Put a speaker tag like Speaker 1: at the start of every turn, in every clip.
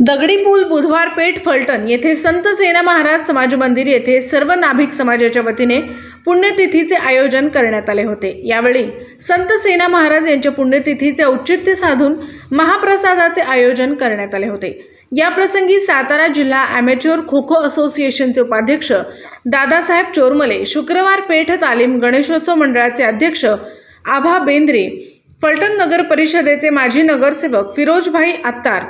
Speaker 1: दगडी पूल बुधवार पेठ फलटण येथे संत सेना महाराज समाज मंदिर येथे सर्व नाभिक समाजाच्या वतीने पुण्यतिथीचे आयोजन करण्यात आले होते. यावेळी संत सेना महाराज यांच्या पुण्यतिथीचे औचित्य साधून महाप्रसादाचे आयोजन करण्यात आले होते. या प्रसंगी सातारा जिल्हा ॲमेच्युअर खो खो असोसिएशनचे उपाध्यक्ष दादासाहेब चोरमले शुक्रवार पेठ तालीम गणेशोत्सव मंडळाचे अध्यक्ष आभा बेंद्रे फलटण नगर परिषदेचे माजी नगरसेवक फिरोजभाई आत्तार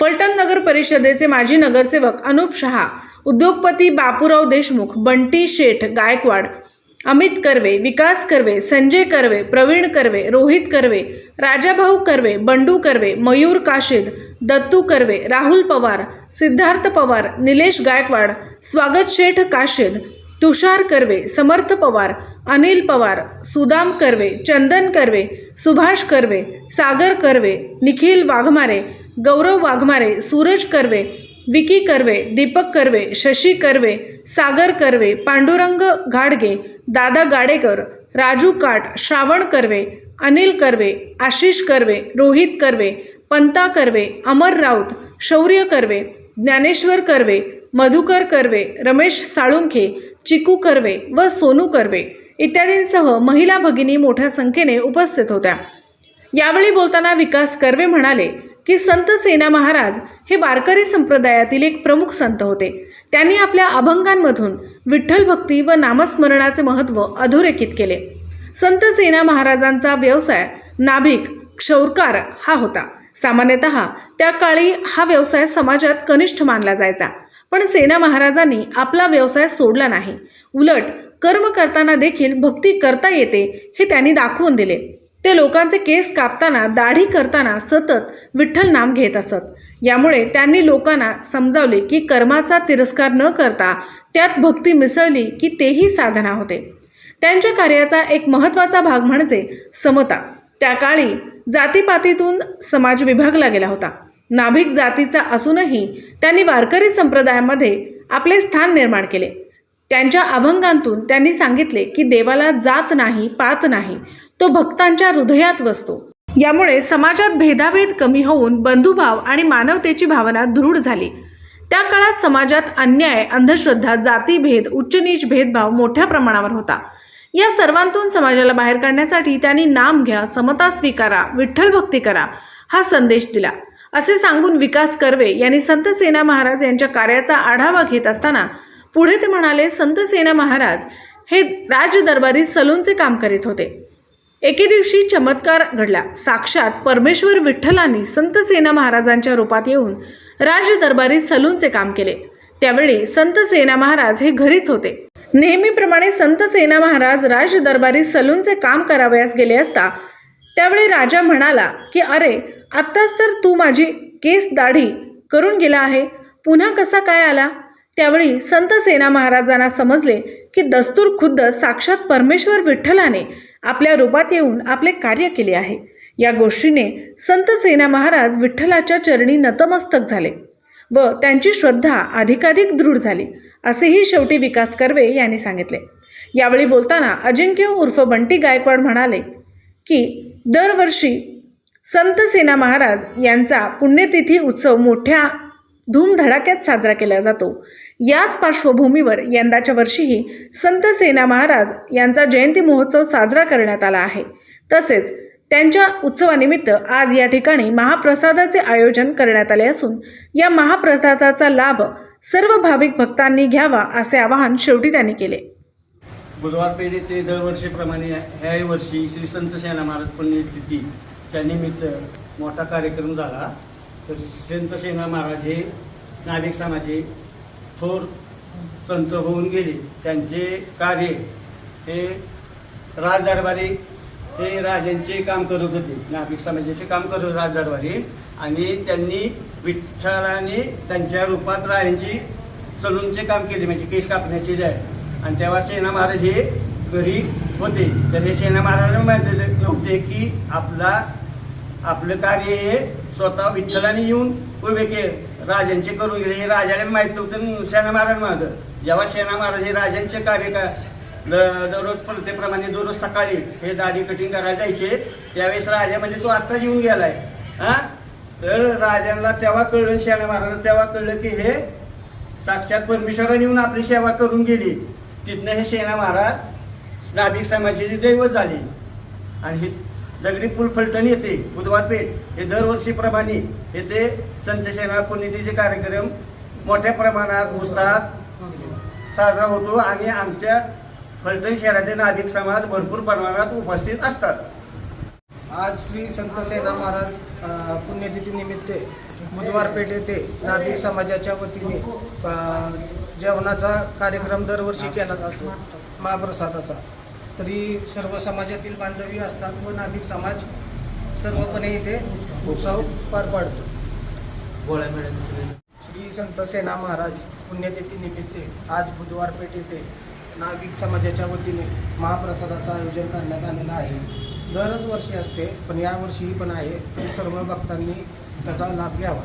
Speaker 1: फलटण नगर परिषदेचे माजी नगरसेवक अनुप शहा उद्योगपती बापूराव देशमुख बंटी शेठ गायकवाड अमित कर्वे विकास कर्वे संजय कर्वे प्रवीण कर्वे रोहित कर्वे राजाभाऊ कर्वे बंडू कर्वे मयूर काशीद दत्तू कर्वे राहुल पवार सिद्धार्थ पवार निलेश गायकवाड स्वागत शेठ काशीद तुषार कर्वे समर्थ पवार अनिल पवार सुदाम कर्वे चंदन कर्वे सुभाष कर्वे सागर कर्वे निखिल वाघमारे गौरव वाघमारे सूरज कर्वे विकी कर्वे दीपक कर्वे शशी कर्वे सागर कर्वे पांडुरंग घाडगे दादा गाडेकर राजू काट श्रावण कर्वे अनिल कर्वे आशिष कर्वे रोहित कर्वे पंता कर्वे अमर राऊत शौर्य कर्वे ज्ञानेश्वर कर्वे मधुकर कर्वे रमेश साळुंखे चिकू कर्वे व सोनू कर्वे इत्यादींसह महिला भगिनी मोठ्या संख्येने उपस्थित होत्या. यावेळी बोलताना विकास कर्वे म्हणाले की संत सेना महाराज हे वारकरी संप्रदायातील एक प्रमुख संत होते. त्यांनी आपल्या अभंगांमधून विठ्ठल भक्ती व नामस्मरणाचे महत्त्व अधोरेखित केले. संत सेना महाराजांचा व्यवसाय नाभिक क्षौरकार हा होता. सामान्यतः त्या काळी हा व्यवसाय समाजात कनिष्ठ मानला जायचा. पण सेना महाराजांनी आपला व्यवसाय सोडला नाही. उलट कर्म करताना देखील भक्ती करता येते हे त्यांनी दाखवून दिले. ते लोकांचे केस कापताना दाढी करताना सतत विठ्ठल नाम घेत असत. यामुळे त्यांनी लोकांना समजावले की कर्माचा तिरस्कार न करता त्यात भक्ती मिसळली की तेही साधना होते. त्यांच्या कार्याचा एक महत्त्वाचा भाग म्हणजे समता. त्या काळी जातीपातीतून समाज विभागला गेला होता. नाभिक जातीचा असूनही त्यांनी वारकरी संप्रदायामध्ये आपले स्थान निर्माण केले. त्यांच्या अभंगांतून त्यांनी सांगितले की देवाला जात नाही पात नाही तो भक्तांच्या हृदयात वसतो यामुळे समाजात भेदाभेद कमी होऊन बंधुभाव आणि मानवतेची भावना दृढ झाली. त्या काळात समाजात अन्याय अंधश्रद्धा जातीभेद उच्च-नीच भेदभाव मोठ्या प्रमाणावर होता. या सर्वांतून समाजाला बाहेर काढण्यासाठी त्यांनी नाम घ्या समता स्वीकारा विठ्ठल भक्ती करा हा संदेश दिला. असे सांगून विकास कर्वे यांनी संत सेना महाराज यांच्या कार्याचा आढावा घेत असताना पुढे ते म्हणाले संत सेना महाराज हे राजदरबारी सलूनचे काम करीत होते. एके दिवशी चमत्कार घडला. साक्षात परमेश्वर विठ्ठलांनी संत सेना महाराजांच्या रूपात येऊन राजदरबारी सलूनचे काम केले. त्यावेळी संत सेना महाराज हे घरीच होते. नेहमीप्रमाणे संत सेना महाराज राजदरबारी सलूनचे काम करावयास गेले असता त्यावेळी राजा म्हणाला की अरे आत्ताच तर तू माझी केस दाढी करून गेला आहे. पुन्हा कसा काय आला? त्यावेळी संत सेना महाराजांना समजले की दस्तूर खुद्द साक्षात परमेश्वर विठ्ठलाने आपल्या रूपात येऊन आपले कार्य केले आहे. या गोष्टीने संत सेना महाराज विठ्ठलाच्या चरणी नतमस्तक झाले व त्यांची श्रद्धा अधिकाधिक दृढ झाली असेही शेवटी विकास कर्वे यांनी सांगितले. यावेळी बोलताना अजिंक्य उर्फ बंटी गायकवाड म्हणाले की दरवर्षी संत सेना महाराज यांचा पुण्यतिथी उत्सव मोठ्या धूमधडाक्यात साजरा केला जातो. याच पार्श्वभूमीवर यंदाच्या वर्षीही संत सेना महाराज यांचा जयंती महोत्सव साजरा करण्यात आला आहे. तसेच त्यांच्या उत्सवानिमित्त आज या ठिकाणी महाप्रसादाचे आयोजन करण्यात आले असून या महाप्रसादाचा लाभ सर्व भाविक भक्तांनी घ्यावा असे आवाहन शेवटी त्यांनी केले.
Speaker 2: बुधवार पेढे ते दरवर्षीप्रमाणे ह्याही वर्षी श्री संत सेना महाराज पुण्यतिथीच्या निमित्त मोठा कार्यक्रम झाला. तर संत सेना महाराज हे नाविक समाजे थोर संत होऊन गेले. त्यांचे कार्य हे राजदरबारी हे राजांचे काम करत होते. नाभिक समाजाचे काम करत होते राजदरबारी आणि त्यांनी विठ्ठलाने त्यांच्या रूपात राजांची सलूनचे काम केले म्हणजे केस कापण्याचे जे आणि तेव्हा सेना महाराज हे घरी होते. तर हे सेना महाराजांना माहिती नव्हते की आपला आपलं कार्य हे स्वतः विठ्ठलाने येऊन उभे के राजांचे करून गेले. हे राजाला माहीत नव्हतं सेना महाराज मागं जेव्हा सेना महाराज हे राजांचे कार्य का द- दररोज प्रत्येप्रमाणे दररोज सकाळी हे दाढी कटिंग करायला जायचे. त्यावेळेस राजा म्हणजे तो आत्ताच येऊन गेलाय. हा? तर राजांना तेव्हा कळलं सेना महाराजांना तेव्हा कळलं की हे साक्षात परमेश्वराने येऊन आपली सेवा करून गेली. तिथनं हे सेना महाराज नाभिक समाजाची दैवत झाली. आणि हे दगडी पूल फलटण येते बुधवार पेठ. हे दरवर्षीप्रमाणे येथे संत सेना कार्यक्रम मोठ्या प्रमाणात उत्साहात साजरा होतो आणि आमच्या फलटण शहराचे नाभिक समाज भरपूर प्रमाणात उपस्थित असतात.
Speaker 3: आज श्री संत सेना महाराज पुण्यतिथीनिमित्त बुधवार पेठ येथे नाभिक समाजाच्या वतीने जेवणाचा कार्यक्रम दरवर्षी केला जातो महाप्रसादाचा. तरी सर्व समाजातील बांधवी असतात व नाभिक समाज सर्वपणे इथे उत्सव पार पाडतो.
Speaker 4: गोळ्या मिळेल
Speaker 3: श्री संत सेना महाराज पुण्यतिथी निमित्त आज बुधवार पेठ येथे नाभिक समाजाच्या वतीने महाप्रसादाचं आयोजन करण्यात आलेलं आहे. दरच वर्षी असते पण यावर्षी पण आहे. सर्व भक्तांनी त्याचा लाभ घ्यावा.